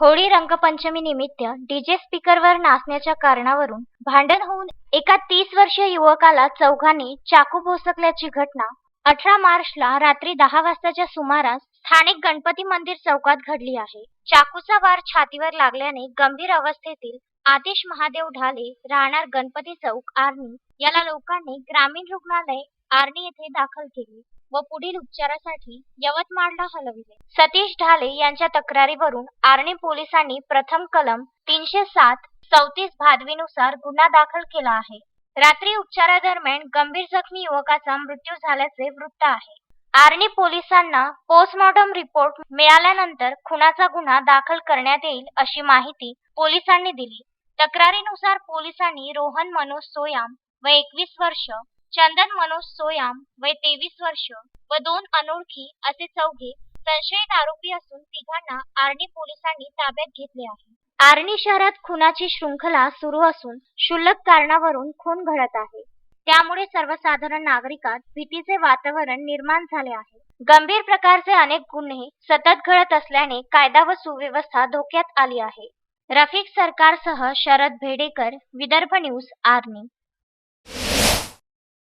होळी रंगपंचमी निमित्त डीजे स्पीकरवर नाचण्याच्या कारणावरून भांडण होऊन एका तीस वर्षीय युवकाला चौघांनी चाकू भोसकल्याची घटना अठरा मार्चला रात्री दहा वाजताच्या सुमारास स्थानिक गणपती मंदिर चौकात घडली आहे. चाकूचा वार छातीवर लागल्याने गंभीर अवस्थेतील आतिश महादेव ढाले राहणार गणपती चौक आर्मी याला लोकांनी ग्रामीण रुग्णालय आर्णी येथे दाखल केले व पुढील उपचारासाठी यवतमाळला हलविले. सतीश ढाले यांच्या तक्रारीवरून आर्णी पोलिसांनी प्रथम कलम तीनशे सात चौतीस भादवीनुसार गुन्हा दाखल केला आहे. रात्री उपचारादरम्यान गंभीर जखमी युवकाचा मृत्यू झाल्याचे वृत्त आहे. आर्णी पोलिसांना पोस्टमॉर्टम रिपोर्ट मिळाल्यानंतर खुनाचा गुन्हा दाखल करण्यात येईल अशी माहिती पोलिसांनी दिली. तक्रारीनुसार पोलिसांनी रोहन मनोज सोयाम व एकवीस वर्ष चंदन मनोज सोयाम वय तेवीस वर्ष व दोन अनोळखी असे चौघे संशयित आरोपी असून तिघांना आर्णी पोलिसांनी ताब्यात घेतले आहे. आर्णी शहरात खुनाची शृंखला सुरू असून क्षुल्लक कारणावरून खून घडत आहे. त्यामुळे सर्वसाधारण नागरिकात भीतीचे वातावरण निर्माण झाले आहे. गंभीर प्रकारचे अनेक गुन्हे सतत घडत असल्याने कायदा व सुव्यवस्था धोक्यात आली आहे. रफिक सरकारसह शरद भेडेकर विदर्भ न्यूज आर्णी.